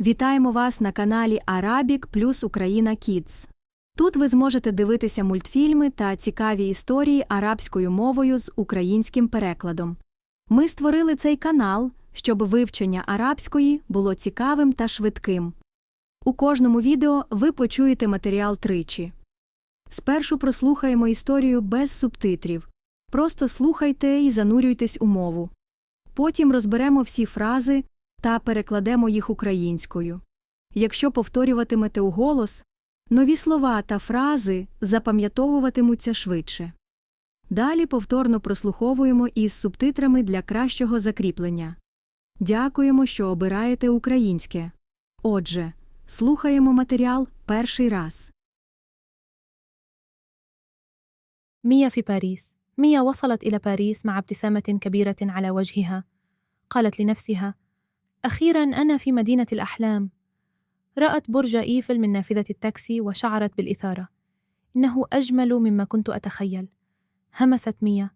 Вітаємо вас на каналі Arabic плюс Україна Kids. Тут ви зможете дивитися мультфільми та цікаві історії арабською мовою з українським перекладом. Ми створили цей канал, щоб вивчення арабської було цікавим та швидким. У кожному відео ви почуєте матеріал тричі. Спершу прослухаємо історію без субтитрів. Просто слухайте і занурюйтесь у мову. Потім розберемо всі фрази та перекладемо їх українською. Якщо повторюватимете уголос, нові слова та фрази запам'ятовуватимуться швидше. Далі повторно прослуховуємо із субтитрами для кращого закріплення. Дякуємо, що обираєте українське. Отже, слухаємо матеріал перший раз. ميا في باريس ميا وصلت إلى باريس مع ابتسامة كبيرة على وجهها قالت لنفسها أخيرا أنا في مدينة الأحلام. رأت برج إيفل من نافذة التاكسي وشعرت بالإثارة. إنه أجمل مما كنت أتخيل. همست ميا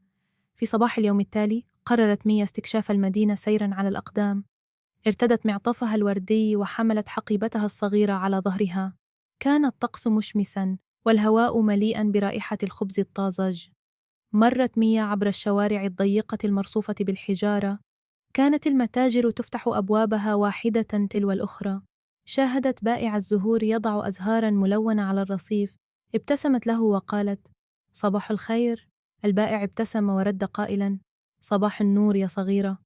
في صباح اليوم التالي قررت ميا استكشاف المدينة سيرا على الأقدام. ارتدت معطفها الوردي وحملت حقيبتها الصغيرة على ظهرها. كان الطقس مشمسا والهواء مليئا برائحة الخبز الطازج. مرت ميا عبر الشوارع الضيقة المرصوفة بالحجارة كانت المتاجر تفتح أبوابها واحدة تلو الأخرى. شاهدت بائع الزهور يضع أزهارا ملونة على الرصيف. ابتسمت له وقالت صباح الخير. البائع ابتسم ورد قائلا صباح النور يا صغيرة.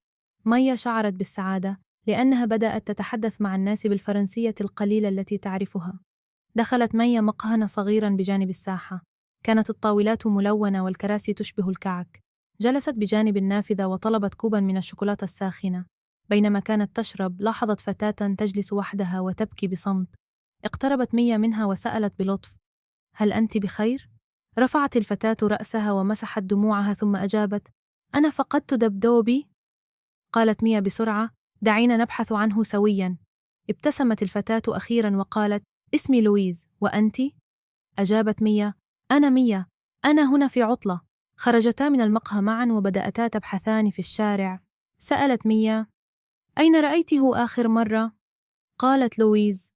ميا شعرت بالسعادة لأنها بدأت تتحدث مع الناس بالفرنسية القليلة التي تعرفها. دخلت ميا مقهى صغيرا بجانب الساحة. كانت الطاولات ملونة والكراسي تشبه الكعك. جلست بجانب النافذة وطلبت كوبا من الشوكولاتة الساخنة. بينما كانت تشرب لاحظت فتاة تجلس وحدها وتبكي بصمت. اقتربت ميا منها وسألت بلطف هل أنت بخير؟ رفعت الفتاة رأسها ومسحت دموعها ثم أجابت أنا فقدت دبدوبي. قالت ميا بسرعة دعينا نبحث عنه سويا. ابتسمت الفتاة أخيرا وقالت اسمي لويز وأنت؟ أجابت ميا أنا ميا أنا هنا في عطلة. خرجتا من المقهى معا وبدأتا تبحثان في الشارع. سألت ميا أين رأيته آخر مرة؟ قالت لويز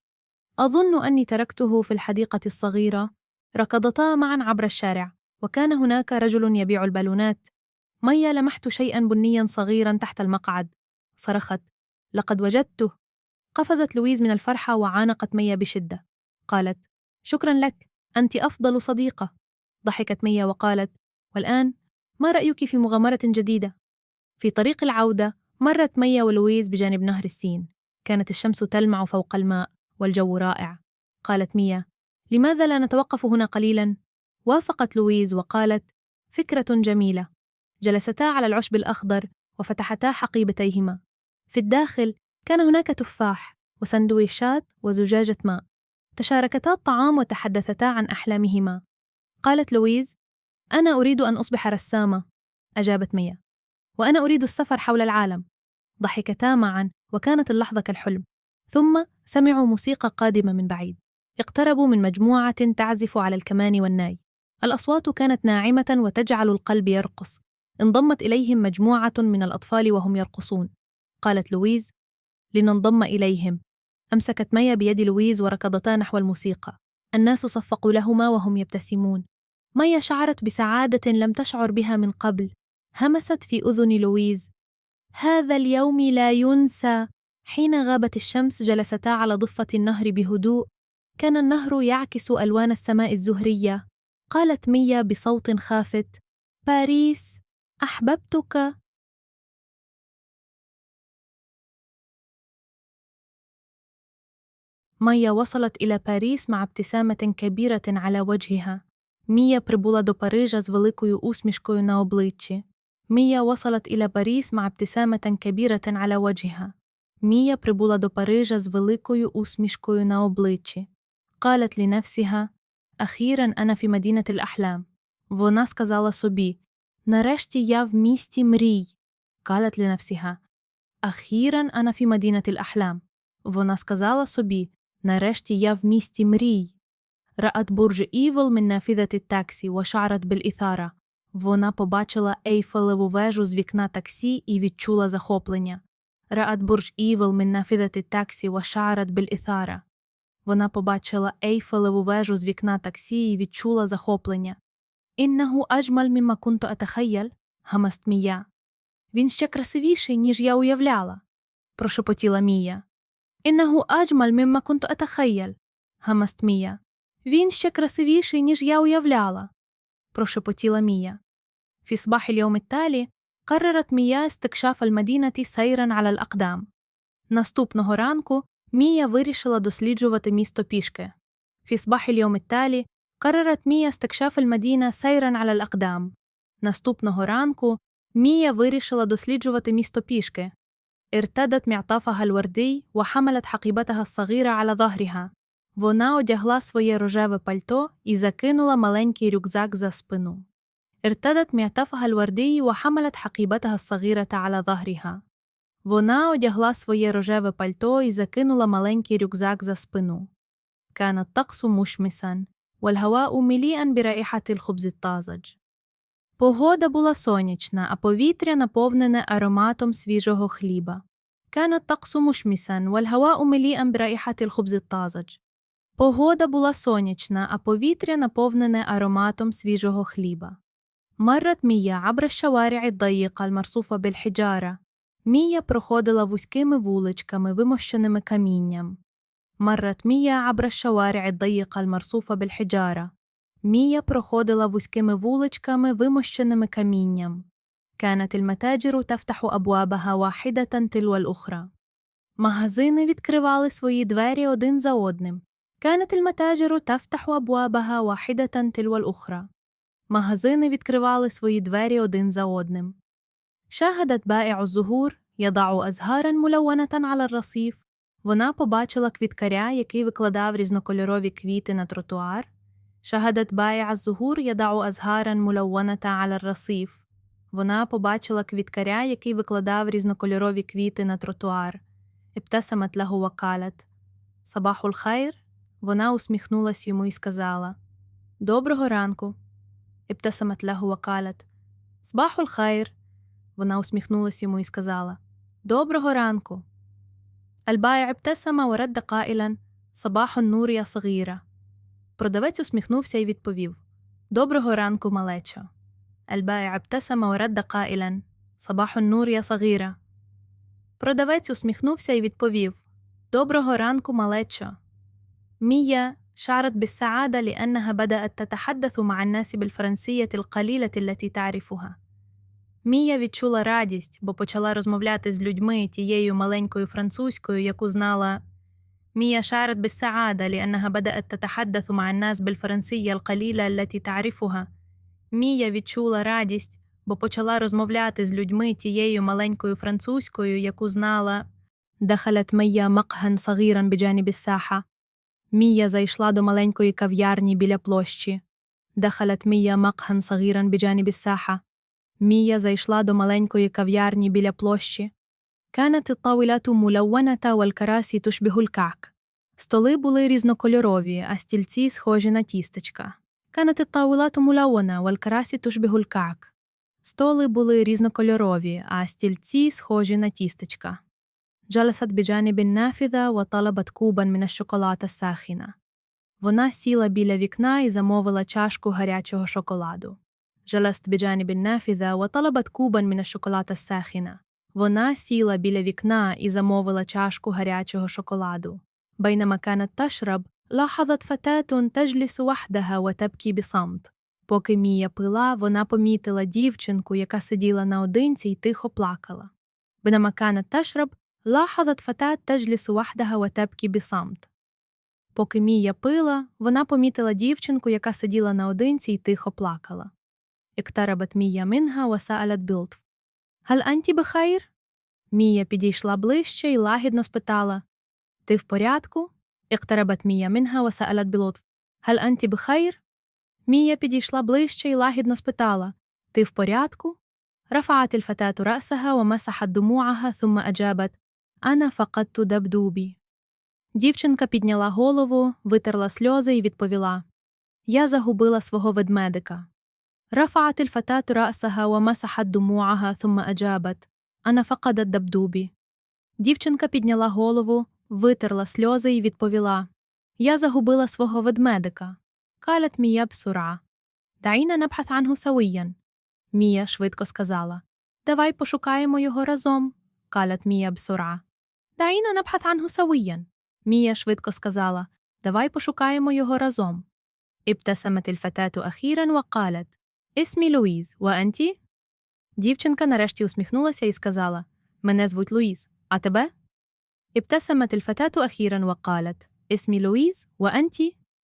أظن أني تركته في الحديقة الصغيرة. ركضتا معا عبر الشارع وكان هناك رجل يبيع البالونات. ميا لمحت شيئا بنيا صغيرا تحت المقعد. صرخت لقد وجدته. قفزت لويز من الفرحة وعانقت ميا بشدة. قالت شكرا لك أنت أفضل صديقة. ضحكت ميا وقالت والآن ما رأيك في مغامرة جديدة؟ في طريق العودة مرت ميا ولويز بجانب نهر السين. كانت الشمس تلمع فوق الماء والجو رائع. قالت ميا لماذا لا نتوقف هنا قليلا؟ وافقت لويز وقالت فكرة جميلة. جلستا على العشب الأخضر وفتحتا حقيبتيهما. في الداخل كان هناك تفاح وسندويشات وزجاجة ماء. تشاركتا الطعام وتحدثتا عن أحلامهما. قالت لويز أنا أريد أن أصبح رسامة. أجابت ميا. وأنا أريد السفر حول العالم. ضحكتا معا وكانت اللحظة كالحلم. ثم سمعوا موسيقى قادمة من بعيد. اقتربوا من مجموعة تعزف على الكمان والناي. الأصوات كانت ناعمة وتجعل القلب يرقص. انضمت إليهم مجموعة من الأطفال وهم يرقصون. قالت لويز لننضم إليهم. أمسكت ميا بيد لويز وركضتا نحو الموسيقى. الناس صفقوا لهما وهم يبتسمون. ميا شعرت بسعادة لم تشعر بها من قبل. همست في أذن لويز. هذا اليوم لا ينسى. حين غابت الشمس جلستا على ضفة النهر بهدوء. كان النهر يعكس ألوان السماء الزهرية. قالت ميا بصوت خافت. باريس أحببتك. ميا وصلت إلى باريس مع ابتسامة كبيرة على وجهها. Мія прибула до Парижа з великою усмішкою на обличчі. Мія وصلت إلى باريس مع ابتسامة كبيرة على وجهها. Мія прибула до Парижа з великою усмішкою на обличчі. قالت لنفسها أخيرا أنا في مدينة الأحلام. Вона сказала собі Нарешті я в місті мрій. قالت لنفسها أخيرا أنا في مدينة الأحلام. Вона сказала собі Нарешті я в місті мрій. رأت برج إيفل من нафіذة التاكسі وشعرت بالإثارة. Вона побачила Ейфелеву вежу з вікна таксі і відчула захоплення. Раат бурж Івел мін нафідати таксі вашарат біль ітара. Вона побачила Ейфелеву вежу з вікна таксі і відчула захоплення. Іннаху аджмаль міма кунто атахайяль, гамаст мія. Він ще красивіший, ніж я уявляла, прошепотіла Мія. Іннагу аджмаль міма кунто атахайяль, гамаст мія. «Він ще красивіший, ніж я уявляла», прошепотіла Мія. في صباح اليوم التالي قررت ميا استكشاف المدينة سيرا على الأقدام. Наступного ранку Мія вирішила досліджувати місто пішки. في صباح اليوم التالي قررت ميا استكشاف المدينة سيرا على الأقدام. Наступного ранку Мія вирішила досліджувати місто пішки. ارتدت معطفها الوردي وحملت حقيبتها الصغيرة على ظهرها. Вона одягла своє рожеве пальто і закинула маленький рюкзак за спину. ارتدت معطفها الوردي وحملت حقيبتها الصغيرة على ظهرها. Вона одягла своє рожеве пальто і закинула маленький рюкзак за спину. كان الطقس مشمسا والهواء مليئا برائحة الخبز الطازج. Погода була сонячна, а повітря наповнене ароматом свіжого хліба. كان الطقس مشمسا والهواء مليئا برائحة الخبز الطازج. Погода була сонячна, а повітря наповнене ароматом свіжого хліба. مرت ميا عبر الشوارع الضيقة المرصوفة بالحجارة. Мія проходила вузькими вуличками, вимощеними камінням. مرت ميا عبر الشوارع الضيقة المرصوفة بالحجارة. Мія проходила вузькими вуличками, вимощеними камінням. كانت المتاجر تفتح أبوابها واحدة تلو الأخرى. Магазини відкривали свої двері один за одним. كانت المتاجر تفتح أبوابها واحدة تلو الأخرى. Магазини відкривали свої двері один за одним. شاهدت بائع الزهور يضع أزهارا ملونة على الرصيف. Вона побачила квіткаря, який викладав різнокольорові квіти на тротуар. شاهدت بائع الزهور يضع أزهارا ملونة على الرصيف. Вона побачила квіткаря, який викладав різнокольорові квіти на тротуар. ابتسمت له وقالت صباح الخير. вона усміхнулась йому і сказала: Доброго ранку. Ібтасамат лягу вакалят. Збахуль хайр. Вона усміхнулась йому і сказала: Доброго ранку. Альбая ібтесама уредда каїлан. Сабахун нурія сагіра. Продавець усміхнувся і відповів: Доброго ранку, малечо. Альбая ібтесама уредда каїлен, Сабахун нурія сагіра. Продавець усміхнувся і відповів: Доброго ранку, малечо. ميا شعرت بالسعادة لأنها بدأت تتحدث مع الناس بالفرنسية القليلة التي تعرفها. Мія відчула радість, бо почала розмовляти з людьми тією маленькою французькою, яку знала. ميا شعرت بالسعادة لأنها بدأت تتحدث مع الناس بالفرنسية القليلة التي تعرفها. Мія відчула радість, бо почала розмовляти з людьми тією маленькою французькою, яку знала. دخلت ميا مقهى صغيرا بجانب الساحة. Мія зайшла до маленької кав'ярні біля площі. دخلت ميا مقهى صغيرا بجانب الساحة. Мія зайшла до маленької кав'ярні біля площі. كانت الطاولات ملونة والكراسي تشبه الكعك. Столи були різнокольорові, а стільці схожі на тістечка. كانت الطاولات ملونة والكراسي تشبه الكعك. Столи були різнокольорові, а стільці схожі на тістечка. جلست بجانب النافذة وطلبت كوبا من الشوكولاتة الساخنة. Вона сіла біля вікна і замовила чашку гарячого шоколаду. جلست بجانب النافذة وطلبت كوبا من الشوكولاتة الساخنة. Вона сіла біля вікна і замовила чашку гарячого шоколаду. بينما كانت تشرب لاحظت فتاة تجلس وحدها وتبكي بصمت. Поки Мія пила, вона помітила дівчинку, яка сиділа наодинці й тихо плакала. بينما كانت تشرب لاحظت فتاة تجلس وحدها وتبكي بصمت. Поки Мія пила, вона помітила дівчинку, яка сиділа наодинці й тихо плакала. اقتربت ميا منها وسألت بلطف هل أنت بخير؟ Мія підійшла ближче і лагідно спитала Ти в порядку? اقتربت ميا منها وسألت بلطف هل أنت بخير؟ Мія підійшла ближче і лагідно спитала Ти в порядку؟ رفعت الفتاة رأسها ومسحت دموعها ثم أجابت أنا فقدت دبدوبي. Дівчинка підняла голову, витерла сльози і відповіла Я загубила свого ведмедика. رفعت الفتاة رأسها ومسحت دموعها ثم أجابت أنا فقدت دبدوبي. Дівчинка підняла голову, витерла сльози і відповіла: Я загубила свого ведмедика. قالت ميا بسرعة. دعينا نبحث عنه سويا. Мія швидко сказала: Давай пошукаємо його разом. قالت ميا بسرعة. دعينا نبحث عنه سويا. Мія швидко сказала: Давай пошукаємо його разом. ابتسمت الفتاة أخيرا وقالت: اسمي لويز وأنتِ؟ Дівчинка нарешті усміхнулася і сказала: Мене звуть Луїз, а тебе? ابتسمت الفتاة أخيرا وقالت: اسمي لويز وأنتِ؟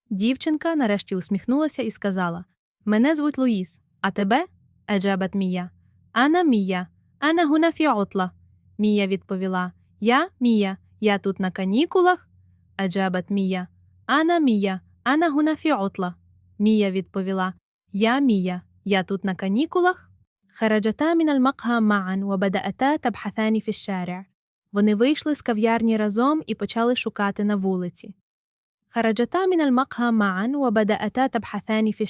Дівчинка нарешті усміхнулася і сказала: Мене звуть Луїз, а тебе? أجابت ميا. أنا ميا. أنا هنا في عطلة. Мія відповіла: Я Мія, я тут на канікулах. Аджабат Мія. Ана Мія, Ана гунафіотла. Мія відповіла: Я Мія, я тут на канікулах. Хараджата мін аль-макха маан вабадаата табхатані фі. Вони вийшли з кав'ярні разом і почали шукати на вулиці. Хараджата мін аль-макха маан вабадаата табхатані фі.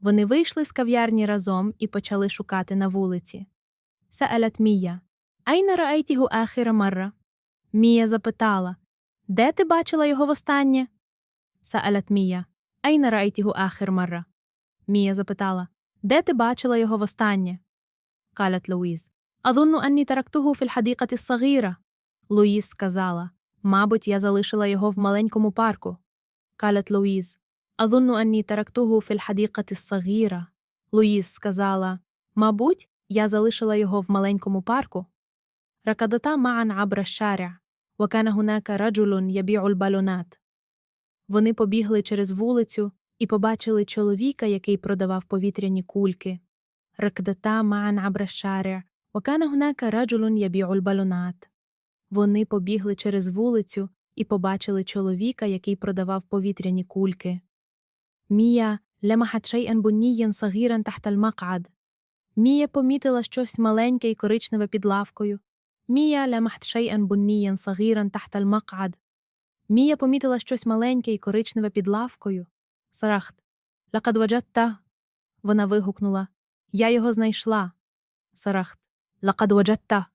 Вони вийшли з кав'ярні разом і почали шукати на вулиці. Саалат Мія. Айна раейтігу ахіра марра. Мія запитала Де ти бачила його востаннє? Саалят Мія. Айна раейтігу ахір марра. Мія запитала Де ти бачила його востаннє? Калят Луїз. Адунну анні тарактугу фільхадікати сагіра. Луїз сказала Мабуть, я залишила його в маленькому парку. Калят Луїз. Адунну анні тарактугу фільхадікати сагіра. Луїз сказала Мабуть, я залишила його в маленькому парку. ركضتا معا عبر الشارع وكان هناك رجل يبيع البالونات. Вони побігли через вулицю і побачили чоловіка, який продавав повітряні кульки. ركضتا معا عبر الشارع وكان هناك رجل يبيع البالونات. Вони побігли через вулицю і побачили чоловіка, який продавав повітряні кульки. Мія لمحت شيئا بنيا صغيرا تحت المقعد. Мія помітила щось маленьке і коричневе під лавкою. Мія лямахт шейен буннієн сагіран тахт аль-макад. Мія помітила щось маленьке і коричневе під лавкою. Сарахт. Лакадваджатта. Вона вигукнула. Я його знайшла. Сарахт. Лакадваджатта.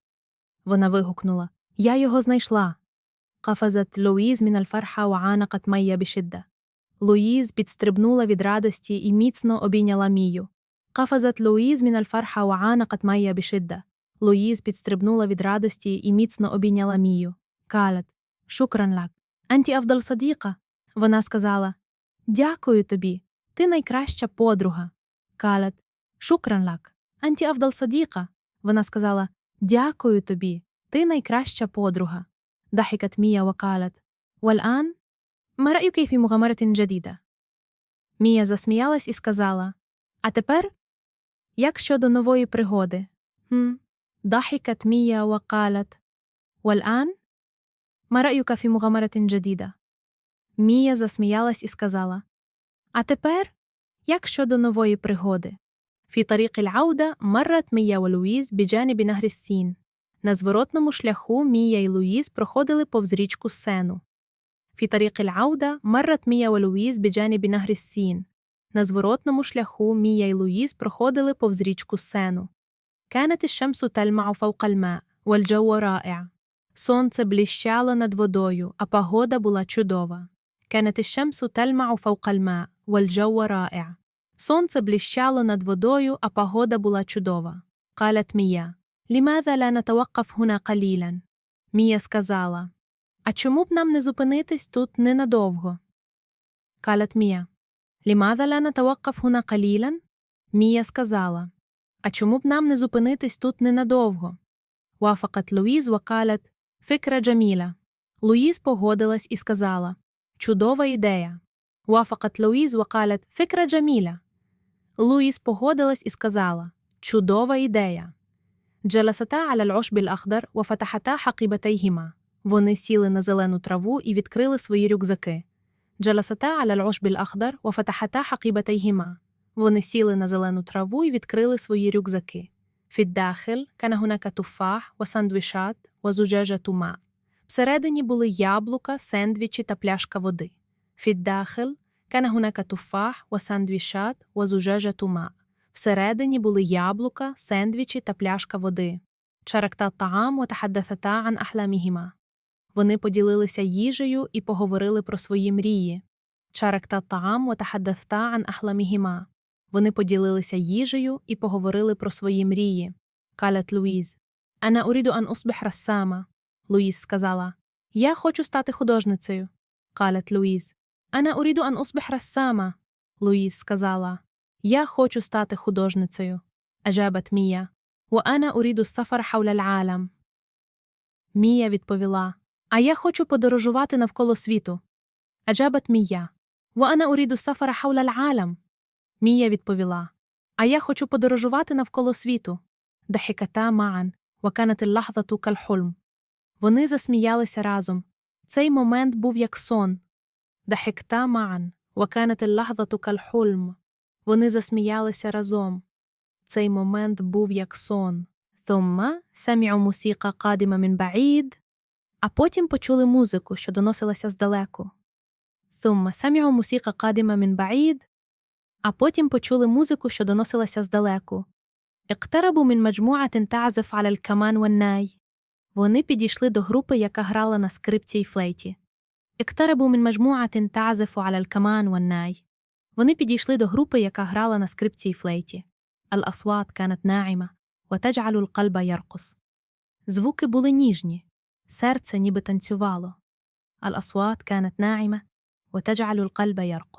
Вона вигукнула. Я його знайшла. Кафазат Луїз мін аль-фарха ваанакат майя бішідда. Луїз підстрибнула від радості і міцно обійняла Мію. Кафазат Луїз мін аль-фарха майя бішидда. Луїз підстрибнула від радості і міцно обійняла Мію. قالت شكرا لك. أنت أفضل صديقة. Вона сказала Дякую тобі. Ти найкраща подруга. قالت شكرا لك. أنت أفضل صديقة. Вона сказала Дякую тобі. Ти найкраща подруга. ضحكت ميا وقالت والآن ما رأيك في مغامرة جديدة؟ Мія засміялась і сказала А тепер? Як щодо нової пригоди? Хм. ضحكت ميا وقالت والآن ما رأيك في مغامرة جديدة؟ Мія засміялась і сказала А тепер? Як щодо нової пригоди? في طريق العودة مرت ميا ولويز بجانب نهر السين. На зворотному шляху Мія і Луїз проходили повз річку Сену. في طريق العودة مرت ميا ولويز بجانب نهر السين. На зворотному шляху Мія і Луїз проходили повз річку Сену. كانت الشمس تلمع فوق الماء والجو رائع. Сонце блищало над водою, а погода була чудова. كانت الشمس تلمع فوق الماء والجو رائع. Сонце блищало над водою, а погода була чудова. قالت ميا: لماذا لا نتوقف هنا قليلا؟ Мія сказала: А чому б нам не зупинитись тут ненадовго? قالت ميا: لماذا لا نتوقف هنا قليلا؟ Мія сказала: А чому б нам не зупинитись тут ненадовго? Уафакат Луїз вакалят Фикра Джаміля. Луїз погодилась і сказала Чудова ідея. Уафакат Луїз вакалят Фикра Джаміля. Луїз погодилась і сказала Чудова ідея. Джеласата аля лошбіль ахдар вафатахата хакібатайгіма. Вони сіли на зелену траву і відкрили свої рюкзаки. Джаласата аля лошбіль ахдар вафатахата хакібатайгіма. Вони сіли на зелену траву і відкрили свої рюкзаки. Фіддахель, канагунака туфах, васандвішат, вазуджежа тума. Всередині були яблука, сендвічі та пляшка води. Фіддахель, канагунака туфах, васандвішат, вазуджежа тума. Всередині були яблука, сендвічі та пляшка води. Чаракта таам ватахаддатата ан ахламігіма. Вони поділилися їжею і поговорили про свої мрії. Чаракта таам ватахаддатата ан ахламігіма. Вони поділилися їжею і поговорили про свої мрії. Калят Луїз. Ана уріду ан усбих рассама. Луїз сказала: Я хочу стати художницею. Калят Луїз. Ана уріду ан усбих рассама. Луїз сказала: Я хочу стати художницею. Ажабат Мія. Уана уріду сафар хауля алям. Мія відповіла: А я хочу подорожувати навколо світу. Аджабат Мія. Уана уріду сафара хауля алям. Мія відповіла: А я хочу подорожувати навколо світу. Дахіката маан, ваканати лахзату кальхольм. Вони засміялися разом. Цей момент був як сон. Дахікта маан, ваканати лахзату кальхольм. Вони засміялися разом. Цей момент був як сон. Тумма саміу мусіка кадима мін баїд. А потім почули музику, що доносилася здалеку. Thumma саміу мусіка кадима мін баїд а потім почули музику, що доносилася здалеку. Іктарабу мін маджмуатин тазиф аляль каман веннай. Вони підійшли до групи, яка грала на скрипці й флейті. Іктарабу мін маджмуатин тазифу аляль каман веннай. Вони підійшли до групи, яка грала на скрипці й флейті. Аласват канат наїма, ватаджалю кальба яркус. Звуки були ніжні, серце ніби танцювало. Аласват канат наїма, ватаджалю кальба яркус.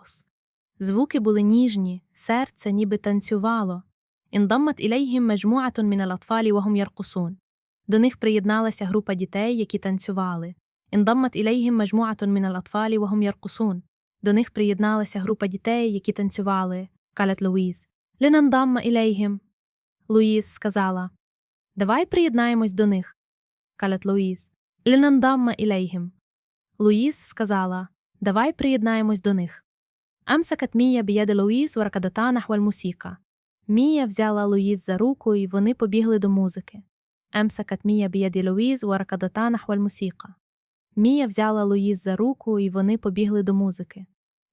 Звуки були ніжні, серце ніби танцювало. Індамат ілейгім меджмуатун мін алатфалі вагум яркусун. До них приєдналася група дітей, які танцювали. Індамат ілейгім меджмуатун мін алатфалі вагум яркусун. До них приєдналася група дітей, які танцювали. Калят Луїз. Лінандамма ілейгім. Луїз сказала. Давай приєднаємось до них. Калят Луїз. Лінандамма ілейгім. Луїз сказала Давай приєднаємось до них. أمسكت ميا بيد لويس وركضتا نحو الموسيقى. Мія взяла Луїз за руку, і вони побігли до музики. أمسكت ميا بيد لويز وركضتا نحو الموسيقى. Мія взяла Луїз за руку, і вони побігли до музики.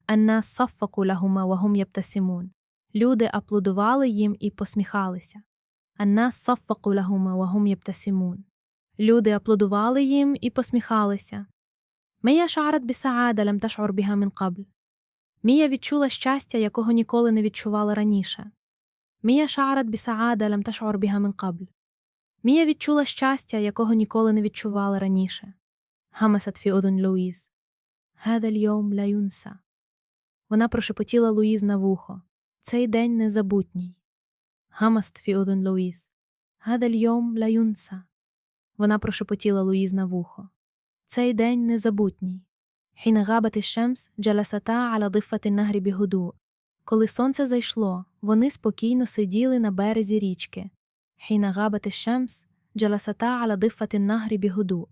الناس صفقوا لهما وهم يبتسمون. Люди аплодували їм і посміхалися. الناس صفقوا لهما وهم يبتسمون. Люди аплодували їм і посміхалися. Мія شعرت بسعادة لم تشعر بها من قبل. Мія відчула щастя, якого ніколи не відчувала раніше. Мія шарат бісаада лям ташор біга кабль. Мія відчула щастя, якого ніколи не відчувала раніше. Гамасат фі одун Луїз. Гадаль йом ля. Вона прошепотіла Луїз на вухо. Цей день незабутній. Гамаст фі одун Луїз. Гадаль йом ля. Вона прошепотіла Луїз на вухо. Цей день незабутній. حين غابت الشمس جلستا على ضفة النهر بهدوء. Коли сонце зайшло, вони спокійно сиділи на березі річки. حين غابت الشمس جلستا على ضفة النهر بهدوء.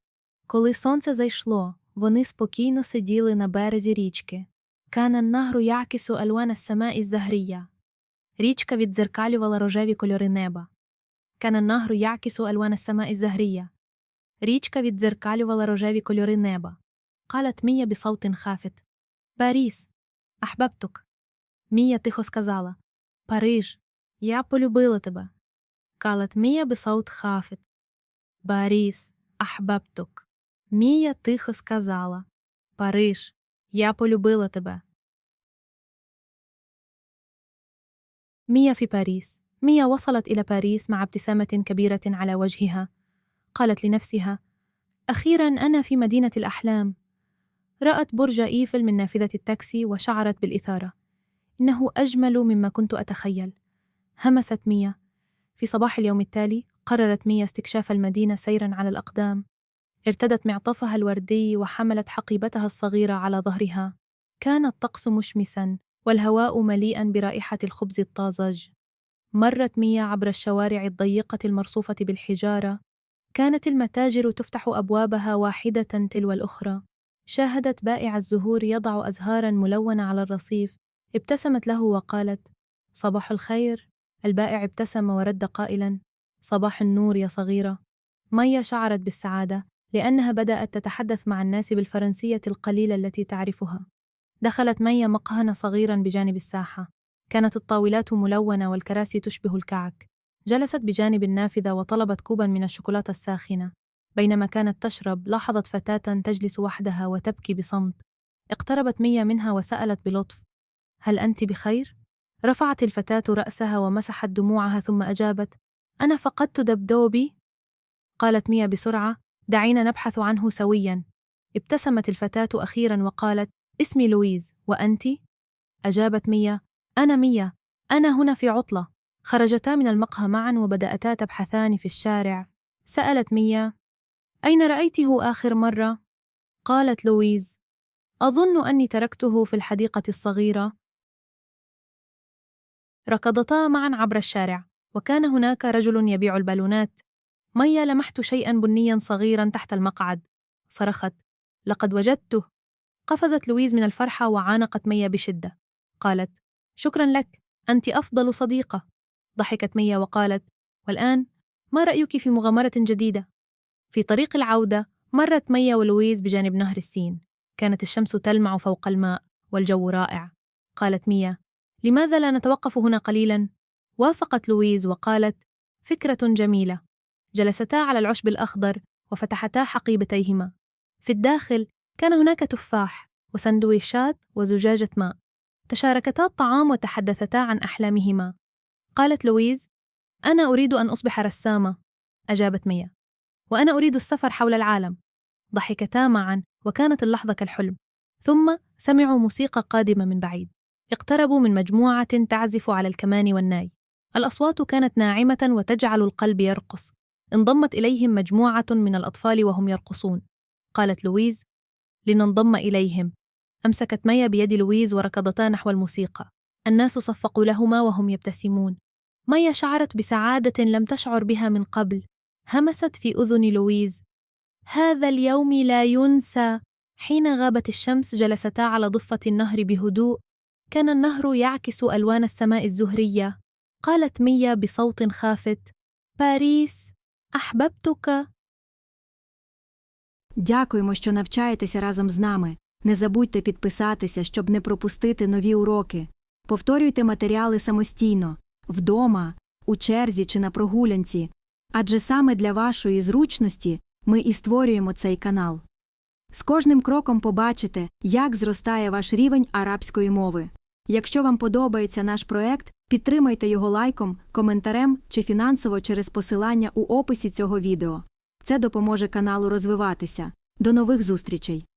Коли сонце зайшло, вони спокійно сиділи на березі річки. كان النهر يعكس ألوان السماء الزهرية. Річка віддзеркалювала рожеві кольори неба. كان النهر يعكس ألوان السماء الزهرية. Річка віддзеркалювала рожеві кольори неба. قالت ميا بصوت خافت. باريس. أحببتك. Мія тихо сказала. Париж. Я полюбила тебе. قالت ميا بصوت خافت. باريس. أحببتك. Мія тихо сказала. Париж. Я полюбила тебе. ميا في باريس. ميا وصلت إلى باريس مع ابتسامة كبيرة على وجهها. قالت لنفسها: أخيرا أنا في مدينة الأحلام. رأت برج إيفل من نافذة التاكسي وشعرت بالإثارة. إنه أجمل مما كنت أتخيل. همست ميا. في صباح اليوم التالي قررت ميا استكشاف المدينة سيرا على الأقدام. ارتدت معطفها الوردي وحملت حقيبتها الصغيرة على ظهرها. كان الطقس مشمسا والهواء مليئا برائحة الخبز الطازج. مرت ميا عبر الشوارع الضيقة المرصوفة بالحجارة. كانت المتاجر تفتح أبوابها واحدة تلو الأخرى. شاهدت بائع الزهور يضع أزهارا ملونة على الرصيف. ابتسمت له وقالت: صباح الخير. البائع ابتسم ورد قائلا: صباح النور يا صغيرة. ميا شعرت بالسعادة لأنها بدأت تتحدث مع الناس بالفرنسية القليلة التي تعرفها. دخلت ميا مقهى صغيرا بجانب الساحة. كانت الطاولات ملونة والكراسي تشبه الكعك. جلست بجانب النافذة وطلبت كوبا من الشوكولاتة الساخنة بينما كانت تشرب لاحظت فتاة تجلس وحدها وتبكي بصمت. اقتربت ميا منها وسألت بلطف هل أنت بخير؟ رفعت الفتاة رأسها ومسحت دموعها ثم أجابت أنا فقدت دبدوبي. قالت ميا بسرعة دعينا نبحث عنه سويا. ابتسمت الفتاة أخيرا وقالت اسمي لويز وأنت؟ أجابت ميا أنا ميا أنا هنا في عطلة. خرجتا من المقهى معا وبدأتا تبحثان في الشارع. سألت ميا أين رأيته آخر مرة؟ قالت لويز. أظن أني تركته في الحديقة الصغيرة. ركضتا معا عبر الشارع وكان هناك رجل يبيع البالونات. ميا لمحت شيئا بنيا صغيرا تحت المقعد. صرخت. لقد وجدته. قفزت لويز من الفرحة وعانقت ميا بشدة. قالت. شكرا لك. أنت أفضل صديقة. ضحكت ميا وقالت. والآن ما رأيك في مغامرة جديدة؟ في طريق العودة مرت ميا ولويز بجانب نهر السين. كانت الشمس تلمع فوق الماء والجو رائع. قالت ميا لماذا لا نتوقف هنا قليلا؟ وافقت لويز وقالت فكرة جميلة. جلستا على العشب الأخضر وفتحتا حقيبتيهما. في الداخل كان هناك تفاح وسندويشات وزجاجة ماء. تشاركتا الطعام وتحدثتا عن أحلامهما. قالت لويز أنا أريد أن أصبح رسامة. أجابت ميا وأنا أريد السفر حول العالم. ضحكتا معا وكانت اللحظة كالحلم. ثم سمعوا موسيقى قادمة من بعيد. اقتربوا من مجموعة تعزف على الكمان والناي. الأصوات كانت ناعمة وتجعل القلب يرقص. انضمت إليهم مجموعة من الأطفال وهم يرقصون. قالت لويز لننضم إليهم. أمسكت ميا بيد لويز وركضتا نحو الموسيقى. الناس صفقوا لهما وهم يبتسمون. ميا شعرت بسعادة لم تشعر بها من قبل. همست في أذن لويز هذا اليوم لا ينسى حين غابت الشمس جلستا على ضفة النهر بهدوء كان النهر يعكس ألوان السماء الزهرية قالت ميا بصوت خافت باريس أحببتك Дякуємо, що навчаєтеся разом з нами. Не забудьте підписатися, щоб не пропустити нові уроки. Повторюйте матеріали самостійно, вдома, у черзі чи на прогулянці, адже саме для вашої зручності ми і створюємо цей канал. З кожним кроком побачите, як зростає ваш рівень арабської мови. Якщо вам подобається наш проект, підтримайте його лайком, коментарем чи фінансово через посилання у описі цього відео. Це допоможе каналу розвиватися. До нових зустрічей!